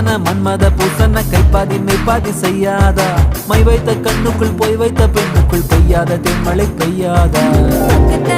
மன்மத பூசன கைப்பாதி மெய்ப்பாதி செய்யாதா. My வைத்த கண்ணுக்குள் போய் வைத்த பெண்ணுக்குள் பெய்யாத தென்மழை பெய்யாதா.